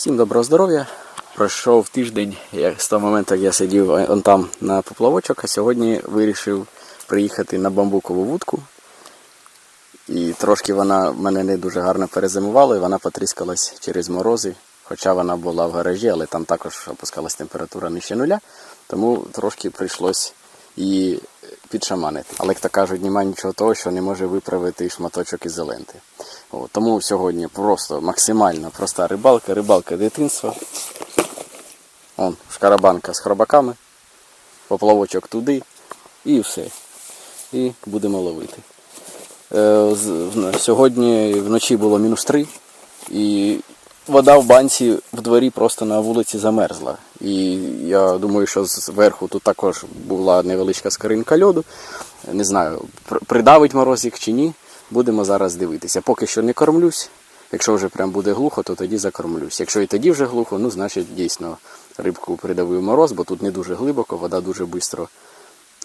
Всім доброго здоров'я. Пройшов тиждень з того моменту, як я сидів он там на поплавочок, а сьогодні вирішив приїхати на бамбукову вудку. І трошки вона мене не дуже гарно перезимувала, і вона потріскалась через морози. Хоча вона була в гаражі, але там також опускалась температура нижче нуля, тому трошки прийшлось її підшаманити. Але як то кажуть, немає нічого того, що не може виправити шматочок із ленти. От, тому сьогодні просто максимально проста рибалка, рибалка дитинства. Вон, шкарабанка з хробаками, поплавочок туди і все. І будемо ловити. Е, Сьогодні вночі було мінус 3, і вода в банці в дворі просто на вулиці замерзла. І я думаю, що зверху тут також була невеличка скаринка льоду. Не знаю, пр- придавить морозик чи ні. Будемо зараз дивитися. Поки що не кормлюсь. Якщо вже прям буде глухо, то тоді закормлюсь. Якщо і тоді вже глухо, ну значить дійсно рибку придавив мороз, бо тут не дуже глибоко, вода дуже швидко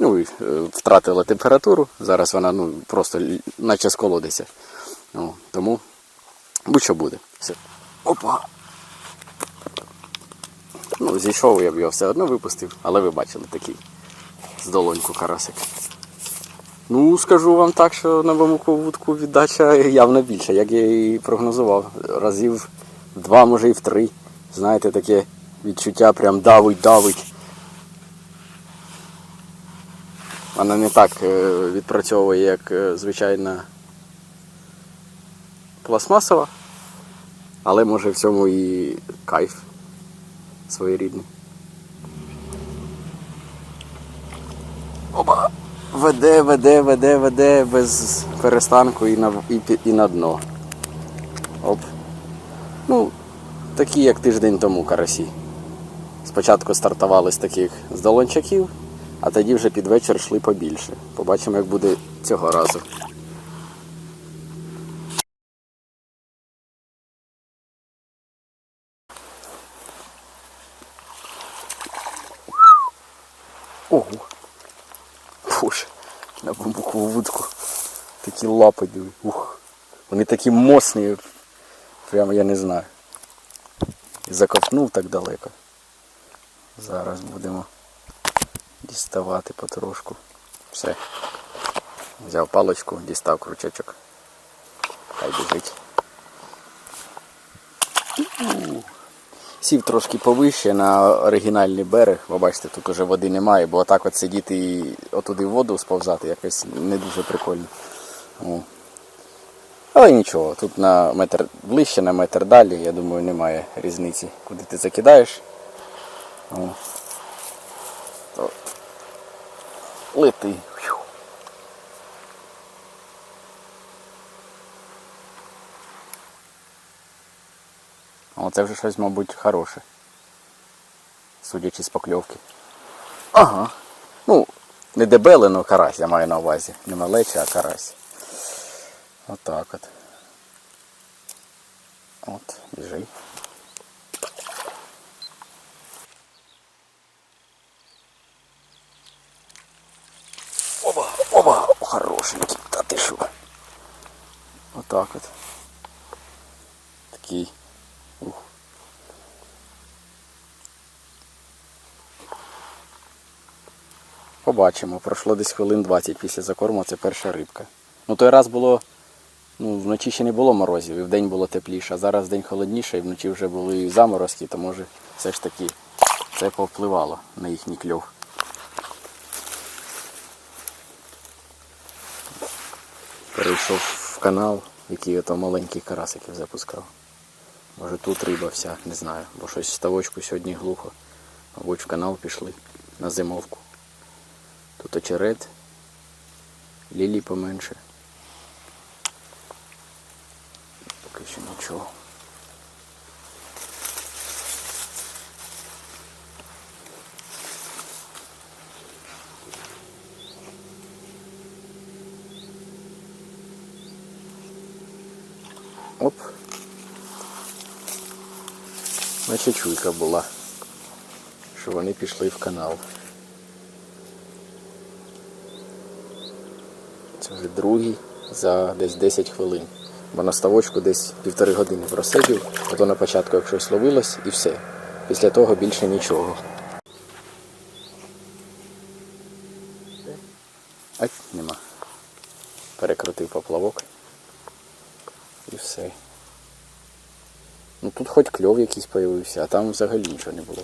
ну, е, втратила температуру. Зараз вона ну, просто наче сколодиться. Ну, тому будь-що буде. Все. Опа! Ну, зійшов, я б його все одно випустив, але ви бачили такий з долоньку карасик. Ну, скажу вам так, що на бамбукову вудку віддача явно більша, як я і прогнозував. Разів в два, може і в три. Знаєте, таке відчуття прям давить, давить. Вона не так е, відпрацьовує, як е, звичайна пластмасова, але може в цьому і кайф своєрідний. Оба! Веде, веде, веде, веде без перестанку і на, і, і на дно. Оп. Ну, такі, як тиждень тому карасі. Спочатку стартували з таких з долончаків, а тоді вже під вечір йшли побільше. Побачимо, як буде цього разу. Ого! Боже, на бамбукову вудку. Такі лапи диви. Ух. Вони такі моцні. Прямо я не знаю. І заковтнув так далеко. Зараз будемо діставати потрошку. Все. Взяв паличку, дістав крючочок. Хай біжить. Сів трошки повище на оригінальний берег, бо бачите, тут уже води немає, бо отак от сидіти і отуди воду сповзати якось не дуже прикольно. Але нічого, тут на метр ближче, на метр далі, я думаю, немає різниці, куди ти закидаєш. То Лети. О, це вже щось, мабуть, хороше. Судячи з покльовки. Ага. Ну, не дебеле, але карась, я маю на увазі. Не малече, а карась. Отак от. От, біжи. Оба, оба, хорошенький, та ти що? Отак от. Такий. Ух. Побачимо. Пройшло десь хвилин 20 після закорму, це перша рибка. Ну той раз було, ну, вночі ще не було морозів, і вдень було тепліше, а зараз день холодніше, і вночі вже були заморозки, то може все ж таки це повпливало на їхній кльов. Перейшов в канал, який ото маленьких карасиків запускав. Може тут риба вся, не знаю, бо щось з ставочку сьогодні глухо. Мабуть, в канал пішли на зимовку. Тут очерет, лілій поменше. Нічого. Оп. Наче чуйка була, що вони пішли в канал. Це вже другий за десь 10 хвилин. Бо на ставочку десь півтори години просидів, ото на початку як щось ловилось і все. Після того більше нічого. Ать, нема. Перекрутив поплавок. І все. Ну тут хоч кльов якийсь появився, а там взагалі нічого не було.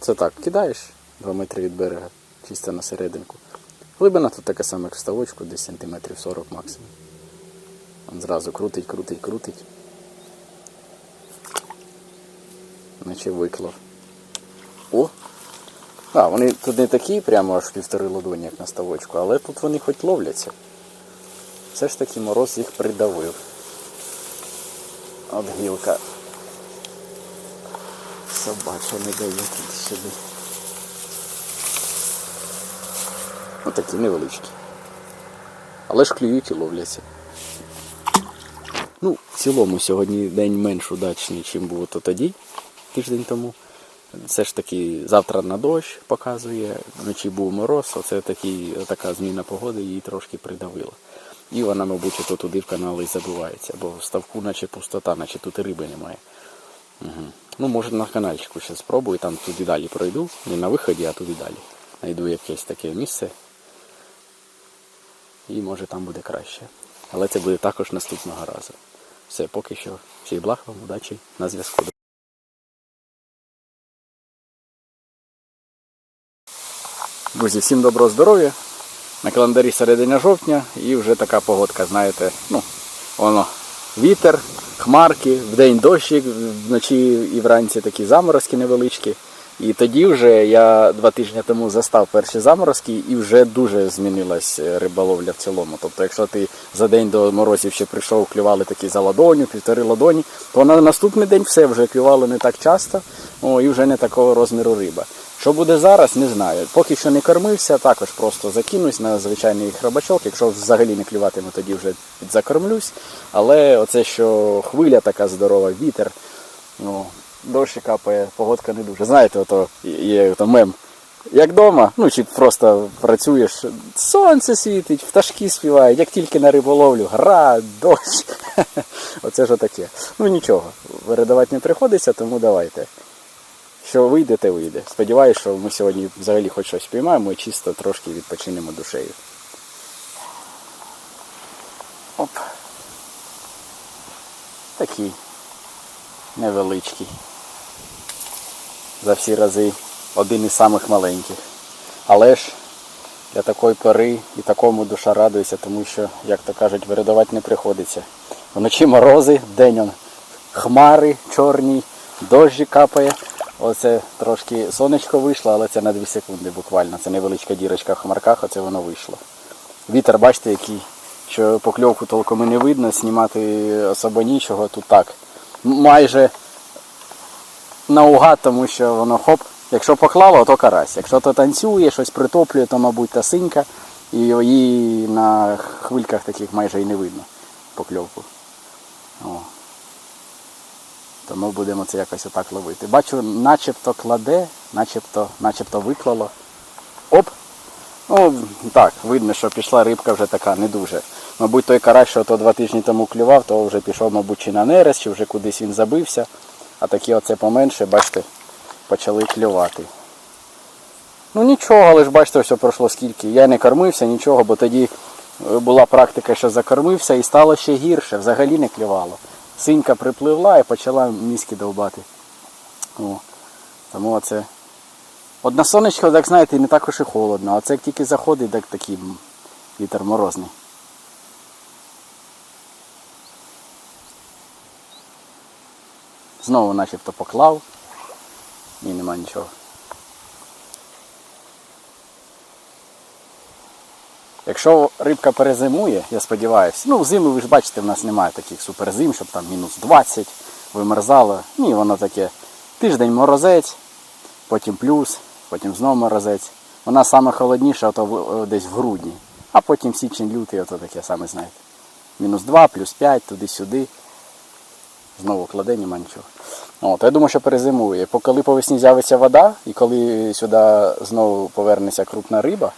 Це так, кидаєш 2 метри від берега, чисто на серединку. Глибина тут така сама, як в ставочку, десь сантиметрів 40 максимум. Он зразу крутить, крутить, крутить. Наче виклав. О! А, вони тут не такі прямо аж півтори ладоні, як на ставочку, але тут вони хоч ловляться. Все ж таки мороз їх придавив. От гілка. Собача не дає тут сюди. Ось такі невеличкі. Але ж клюють і ловляться. Ну, в цілому сьогодні день менш удачний, ніж був то тоді, тиждень тому. Все ж таки завтра на дощ показує, вночі був мороз, оце такий, така зміна погоди її трошки придавила. І вона, мабуть, ото туди в канали і забивається, бо в ставку наче пустота, наче тут і риби немає. Угу. Ну, може на канальчику ще спробую, там туди далі пройду, не на виході, а туди далі. Найду якесь таке місце. І може там буде краще. Але це буде також наступного разу. Все, поки що. Всіх благ вам, удачі, на зв'язку. Друзі, всім доброго здоров'я. На календарі середина жовтня і вже така погодка, знаєте, ну, воно вітер, хмарки, вдень дощик, вночі і вранці такі заморозки невеличкі. І тоді вже я два тижні тому застав перші заморозки і вже дуже змінилась е, риболовля в цілому. Тобто, якщо ти за день до морозів ще прийшов, клювали такі за ладоню, півтори ладоні, то на наступний день все вже клювали не так часто, о, і вже не такого розміру риба. Що буде зараз, не знаю. Поки що не кормився, також просто закинусь на звичайний храбачок. Якщо взагалі не клюватиме, тоді вже підзакормлюсь. Але оце, що хвиля така здорова, вітер, ну, дощ капає, погодка не дуже. Знаєте, ото є ото мем. Як вдома, ну чи просто працюєш, сонце світить, пташки співають, як тільки на риболовлю, гра, дощ. Оце ж таке. Ну нічого, передавати не приходиться, тому давайте. Що вийде, те вийде. Сподіваюсь, що ми сьогодні взагалі хоч щось піймаємо і чисто трошки відпочинемо душею. Оп. Такий невеличкий. За всі рази один із самих маленьких. Але ж для такої пори і такому душа радується, тому що, як то кажуть, вирядувати не приходиться. Вночі морози, день он хмари чорні, дощі капає. Оце трошки сонечко вийшло, але це на 2 секунди буквально. Це невеличка дірочка в хмарках, оце воно вийшло. Вітер, бачите, який, що покльовку толком і не видно, знімати особо нічого, тут так. Майже наугад, тому що воно хоп, якщо поклало, то карась. Якщо то танцює, щось притоплює, то, мабуть, та синька. І її на хвильках таких майже і не видно покльовку. О. Тому будемо це якось отак ловити. Бачу, начебто кладе, начебто, начебто виклало. Оп! Ну, так, видно, що пішла рибка вже така не дуже. Мабуть, той карась, що то два тижні тому клював, то вже пішов, мабуть, чи на нерест, чи вже кудись він забився. А такі оце поменше, бачите, почали клювати. Ну нічого, але ж бачите, все пройшло скільки. Я не кормився, нічого, бо тоді е, була практика, що закормився і стало ще гірше, взагалі не клювало. Синька припливла і почала мізки довбати. О, тому оце. От на сонечко, так знаєте, не також і холодно, а це як тільки заходить, так такий вітер морозний. Знову начебто поклав. Ні, нема нічого. Якщо рибка перезимує, я сподіваюся, ну взиму ви ж бачите, в нас немає таких суперзим, щоб там мінус 20 вимерзало. Ні, воно таке тиждень морозець, потім плюс, потім знову морозець. Вона саме холодніша, то десь в грудні. А потім січень, лютий, ото таке саме знаєте. Мінус 2, плюс 5, туди-сюди. Знову кладе, нема нічого. От, я думаю, що перезимує. Коли по весні з'явиться вода, і коли сюди знову повернеться крупна риба,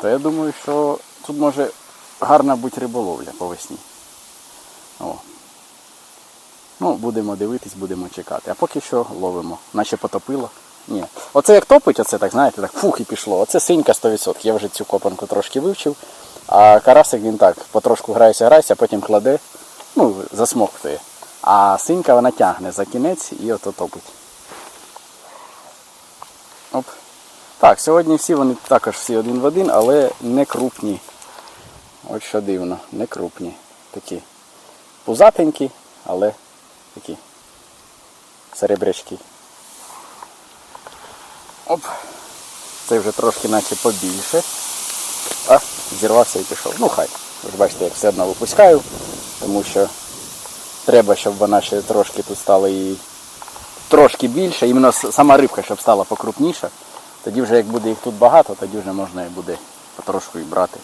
то я думаю, що тут може гарна бути риболовля по весні. О. Ну, будемо дивитись, будемо чекати. А поки що ловимо. Наче потопило. Ні. Оце як топить, оце так, знаєте, так фух і пішло. Оце синька 100%. Я вже цю копанку трошки вивчив. А карасик він так, потрошку грається, грається, а потім кладе, ну, засмоктує. А синька вона тягне за кінець і ото топить. Оп. Так, сьогодні всі вони також всі один в один, але не крупні. От що дивно, не крупні. Такі пузатенькі, але такі серебрячки. Оп. Це вже трошки наче побільше. А, зірвався і пішов. Ну хай. Ви ж бачите, як все одно випускаю, тому що треба, щоб вона ще трошки тут стала і трошки більше, іменно сама рибка, щоб стала покрупніша. Тоді вже як буде їх тут багато, тоді вже можна і буде потрошку і брати.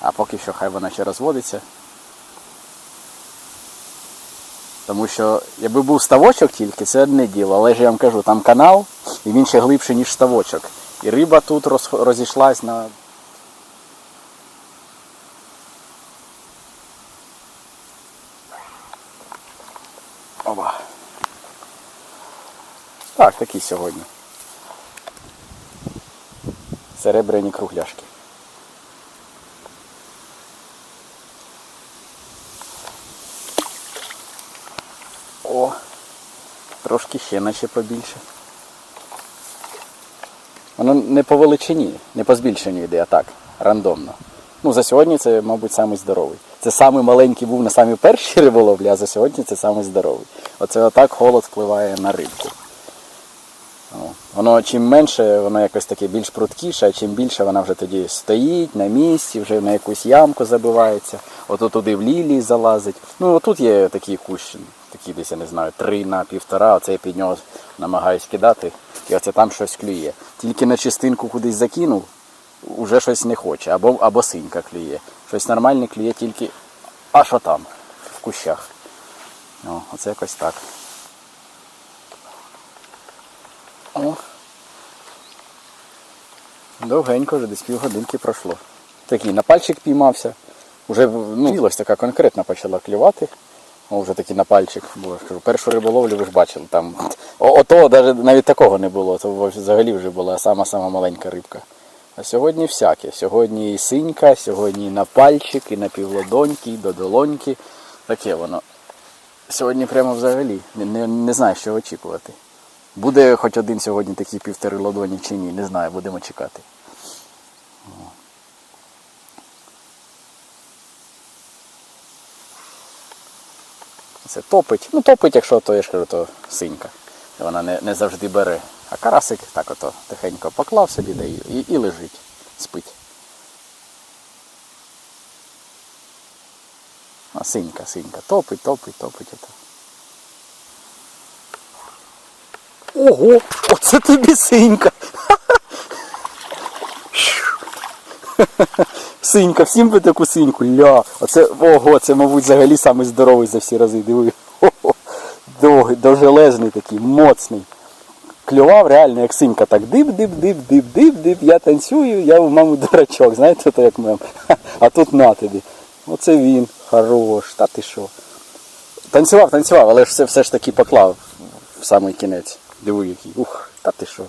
А поки що хай вона ще розводиться. Тому що якби був ставочок тільки, це одне діло. Але ж я вам кажу, там канал, і він ще глибший, ніж ставочок. І риба тут розійшлась на. Оба. Так, такі сьогодні. Серебряні кругляшки. О, трошки ще наче побільше. Воно не по величині, не по збільшенню йде, а так, рандомно. Ну, за сьогодні це, мабуть, самий здоровий. Це самий маленький був на самій першій риболовлі, а за сьогодні це самий здоровий. Оце отак холод впливає на рибку. Воно чим менше, воно якось таке більш пруткіше, а чим більше вона вже тоді стоїть на місці, вже на якусь ямку забивається, ото туди в лілії залазить. Ну отут є такий кущ, такий десь, я не знаю, три на півтора, оце я під нього намагаюсь кидати, і оце там щось клює. Тільки на частинку кудись закинув, уже щось не хоче, або, або синька клює. Щось нормальне клює тільки аж отам, в кущах. О, оце якось так. О. Довгенько вже десь півгодинки пройшло. Такий на пальчик піймався. Уже ну, ілось така конкретно почала клювати. О, вже такий на пальчик. Я кажу, першу риболовлю ви ж бачили. Там, ото навіть, навіть такого не було. То взагалі вже була сама-сама маленька рибка. А сьогодні всяке. Сьогодні і синька, сьогодні і на пальчик, і на півладоньки, і до долоньки. Таке воно. Сьогодні прямо взагалі не, не, не знаю, що очікувати. Буде хоч один сьогодні такий півтори ладоні чи ні, не знаю, будемо чекати. Це топить. Ну топить, якщо то я ж кажу, то синька. Вона не, не завжди бере. А карасик так ото тихенько поклав собі да і, і, і лежить, спить. А синька, синька. Топить, топить, топить. Ото. Ого, оце тобі синька. Синька, всім би таку синьку, ля. Оце, ого, це, мабуть, взагалі самий здоровий за всі рази. Диви. Довгий, довжелезний такий, моцний. Клював реально як синька, так дип-дип-дип-дип-дип-дип, я танцюю, я у маму дурачок, знаєте, то як мем. А тут на тобі. Оце він, хорош, та ти що. Танцював, танцював, але ж все, все ж таки поклав в самий кінець. Диви який. Ух, та ти що.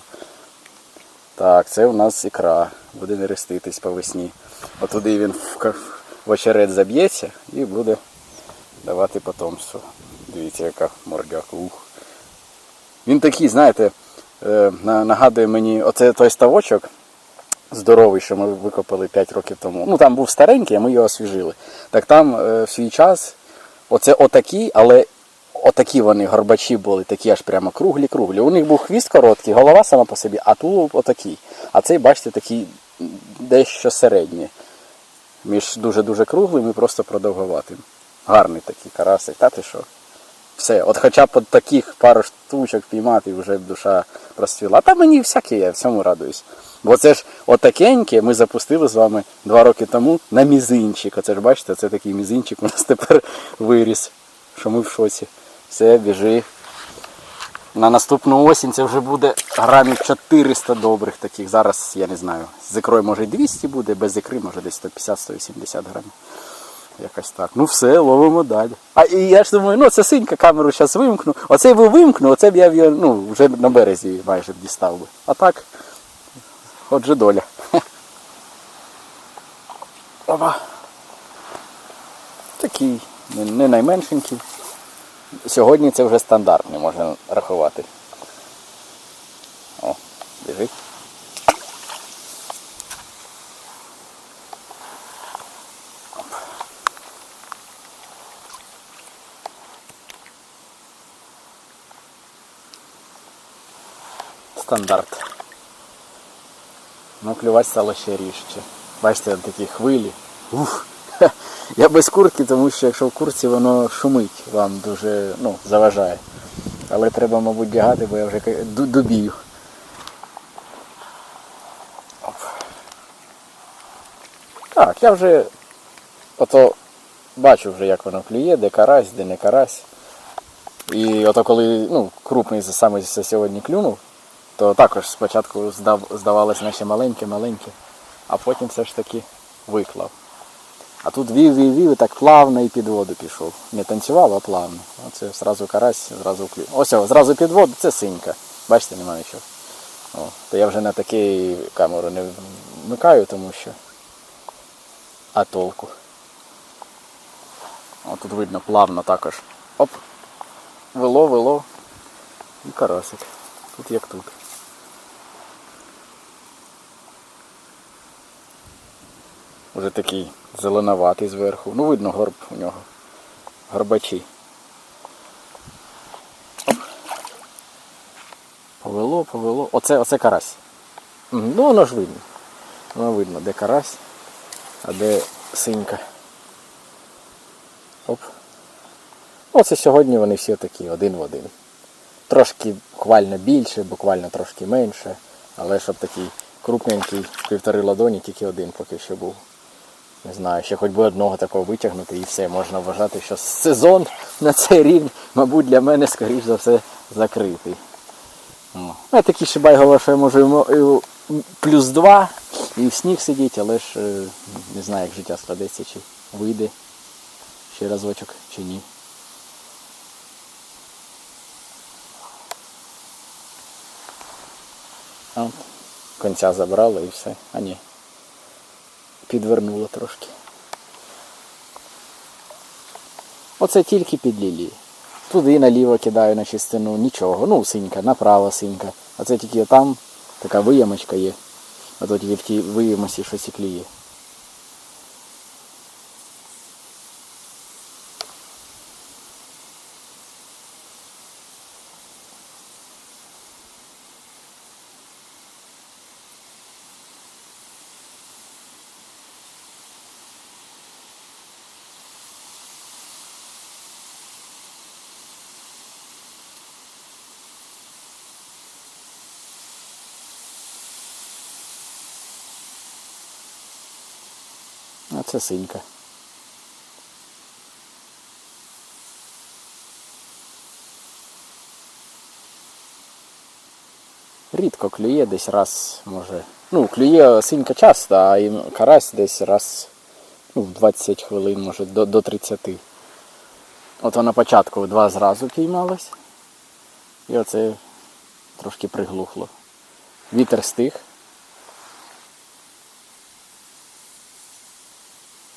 Так, це у нас ікра. Буде нереститись по весні. Отуди він в, в очерет заб'ється і буде давати потомство. Дивіться, яка мордяка. Ух. Він такий, знаєте, е, нагадує мені, оце той ставочок здоровий, що ми викопали 5 років тому. Ну там був старенький, а ми його освіжили. Так там е, в свій час оце отакі, але отакі вони горбачі були, такі аж прямо круглі-круглі. У них був хвіст короткий, голова сама по собі, а тулуб отакий. А цей, бачите, такий дещо середній. Між дуже-дуже круглим і просто продовгуватим. Гарний такий карасик, та ти що? Все, от хоча б от таких пару штучок піймати, вже душа розцвіла. А та мені всяке, я всьому радуюсь. Бо це ж отакеньке ми запустили з вами два роки тому на мізинчик. Оце ж бачите, це такий мізинчик у нас тепер виріс, що ми в шоці. Все, біжи. На наступну осінь це вже буде грамів 400 добрих таких. Зараз я не знаю. З ікрою може й 200 буде, без ікри може десь 150-180 грамів. Якось так. Ну все, ловимо далі. А і я ж думаю, ну це синька, камеру зараз вимкну. Оцей би вимкну, оце б я ну, вже на березі майже б дістав би. А так, отже доля. Опа. Такий, не найменшенький. Сьогодні це вже стандартний, можна рахувати. О, біжить. Стандарт. Ну, клювати стало ще ріжче. Бачите, такі хвилі. Ух. Я без куртки, тому що якщо в куртці воно шумить, вам дуже ну, заважає. Але треба, мабуть, вдягати, бо я вже дубію. Так, я вже ото бачу вже, як воно клює, де карась, де не карась. І ото коли ну, крупний саме сьогодні клюнув, то також спочатку здав, здавалось наче маленьке-маленьке, а потім все ж таки виклав. А тут вів, вів, вів, і так плавно і під воду пішов. Не танцював, а плавно. Оце зразу карась, зразу клюв. Ось, зразу під воду, це синька. Бачите, немає нічого. О, то я вже на таку камеру не вмикаю, тому що. А толку. О, тут видно плавно також. Оп. Вело, вело. І карасик. Тут як тут. Уже такий зеленоватий зверху. Ну, видно горб у нього. Горбачі. Повело, повело. Оце, оце карась. Ну воно ж видно. Воно видно, де карась, а де синька. Оп. Оце сьогодні вони всі такі, один в один. Трошки буквально більше, буквально трошки менше. Але щоб такий крупненький півтори ладоні, тільки один поки що був. Не знаю, ще хоч би одного такого витягнути і все, можна вважати, що сезон на цей рівень, мабуть, для мене, скоріш за все, закритий. Я такий шибайголова, що я можу плюс два і в сніг сидіти, але ж е, не знаю, як життя складеться, чи вийде ще разочок, чи ні. А, конця забрала і все. А ні. Підвернула трошки. Оце тільки під лілії. Туди наліво кидаю на частину, нічого. Ну, синька, направо синька. А це тільки там така виямочка є. А то тільки в тій виямості щось і кліє. А це синька. Рідко клює десь раз, може. Ну, клює синька часто, а і карась десь раз ну, в 20 хвилин, може, до, до 30. От на початку два зразу піймалось. І оце трошки приглухло. Вітер стих.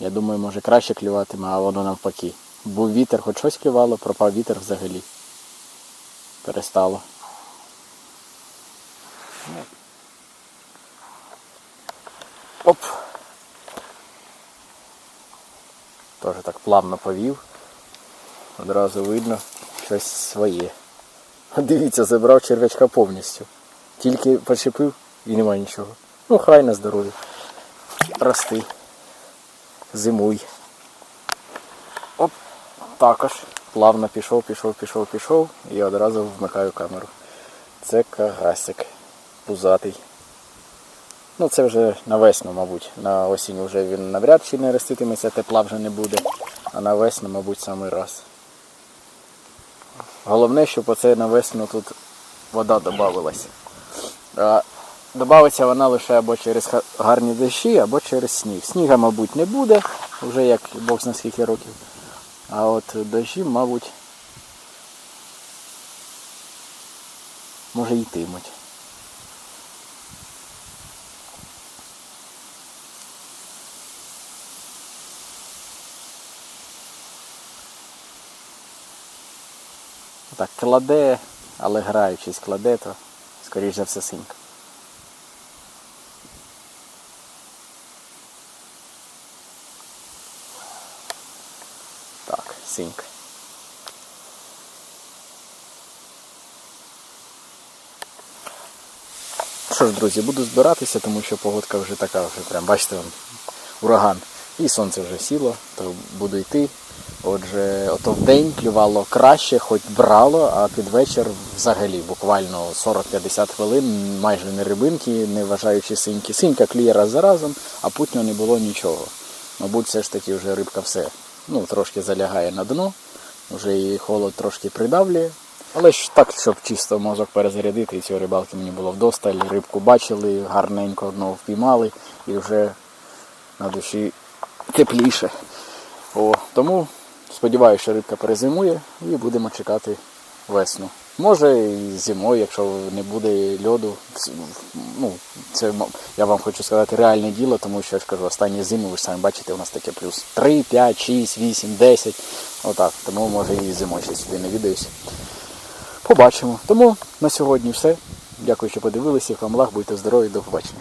Я думаю, може краще клюватиме, а воно навпаки. Був вітер, хоч щось клювало, пропав вітер взагалі. Перестало. Оп. Теж так плавно повів. Одразу видно щось своє. Дивіться, забрав черв'ячка повністю. Тільки почепив і нема нічого. Ну, хай на здоров'я. Рости. Зимуй. Оп, також. Плавно пішов, пішов, пішов, пішов і одразу вмикаю камеру. Це кагасик. Пузатий. Ну це вже на весну, мабуть. На осінь вже він навряд чи не роститиметься, тепла вже не буде. А на весну, мабуть, самий раз. Головне, щоб оце на весну тут вода додавалася. Добавиться вона лише або через гарні дощі, або через сніг. Сніга, мабуть, не буде, вже як Бог зна скільки років. А от дощі, мабуть, може йтимуть. Так, кладе, але граючись кладе, то скоріш за все синька. Так. Що ж, друзі, буду збиратися, тому що погодка вже така, вже прям, бачите, ураган. І сонце вже сіло, то буду йти. Отже, ото в день клювало краще, хоч брало, а під вечір взагалі буквально 40-50 хвилин, майже не рибинки, не вважаючи синьки. Синька клює раз за разом, а путньо не було нічого. Мабуть, все ж таки вже рибка все. Ну, трошки залягає на дно, вже її холод трошки придавлює. Але ж так, щоб чисто мозок перезарядити, і цієї рибалки мені було вдосталь, рибку бачили, гарненько одного впіймали і вже на душі тепліше. О, тому сподіваюся, що рибка перезимує і будемо чекати весну. Може і зимою, якщо не буде льоду. Ну, це я вам хочу сказати реальне діло, тому що я ж кажу, останні зими, ви ж самі бачите, у нас таке плюс 3, 5, 6, 8, 10. Отак. Тому може і зимою ще сюди не відаюся. Побачимо. Тому на сьогодні все. Дякую, що подивилися. Вам лах, будьте здорові, до побачення.